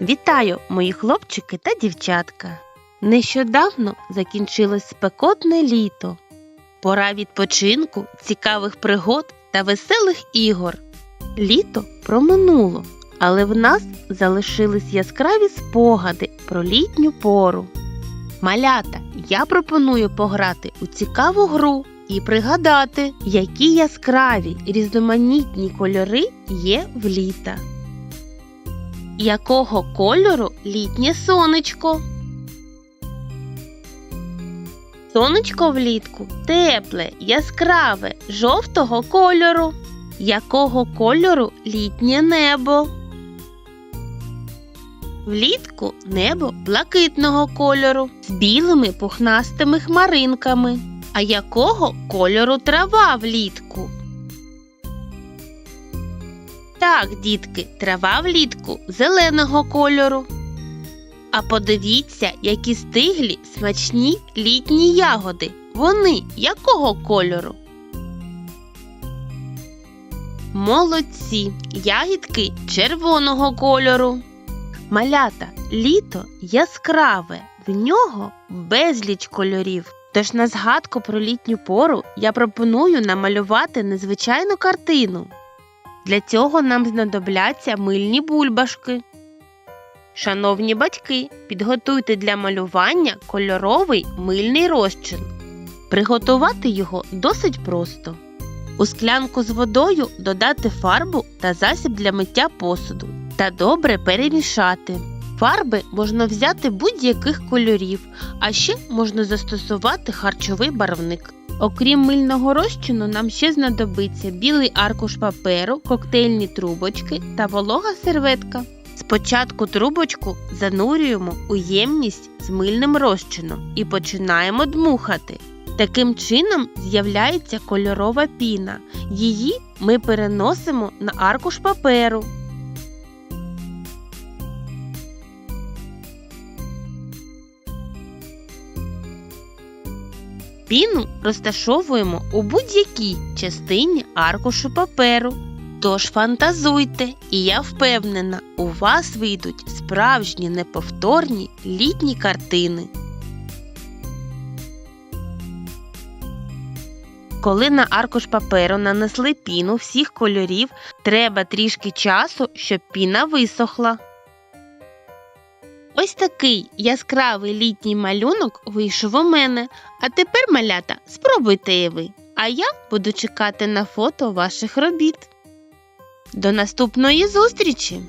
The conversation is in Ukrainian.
Вітаю, мої хлопчики та дівчатка. Нещодавно закінчилось спекотне літо. Пора відпочинку, цікавих пригод та веселих ігор. Літо проминуло, але в нас залишились яскраві спогади про літню пору. Малята, я пропоную пограти у цікаву гру і пригадати, які яскраві різноманітні кольори є в літа. Якого кольору літнє сонечко? Сонечко влітку тепле, яскраве, жовтого кольору. Якого кольору літнє небо? Влітку небо блакитного кольору з білими пухнастими хмаринками. А якого кольору трава влітку? Так, дітки, трава влітку зеленого кольору. А подивіться, які стиглі смачні літні ягоди. Вони якого кольору? Молодці, ягідки червоного кольору. Малята, літо яскраве, в нього безліч кольорів. Тож на згадку про літню пору я пропоную намалювати незвичайну картину. Для цього нам знадобляться мильні бульбашки. Шановні батьки, підготуйте для малювання кольоровий мильний розчин. Приготувати його досить просто. У склянку з водою додати фарбу та засіб для миття посуду та добре перемішати. Фарби можна взяти будь-яких кольорів, а ще можна застосувати харчовий барвник. Окрім мильного розчину, нам ще знадобиться білий аркуш паперу, коктейльні трубочки та волога серветка. Спочатку трубочку занурюємо у ємність з мильним розчином і починаємо дмухати. Таким чином з'являється кольорова піна. Її ми переносимо на аркуш паперу. Піну розташовуємо у будь-якій частині аркушу паперу. Тож фантазуйте, і я впевнена, у вас вийдуть справжні неповторні літні картини. Коли на аркуш паперу нанесли піну всіх кольорів, треба трішки часу, щоб піна висохла. Ось такий яскравий літній малюнок вийшов у мене. А тепер, малята, спробуйте і ви. А я буду чекати на фото ваших робіт. До наступної зустрічі!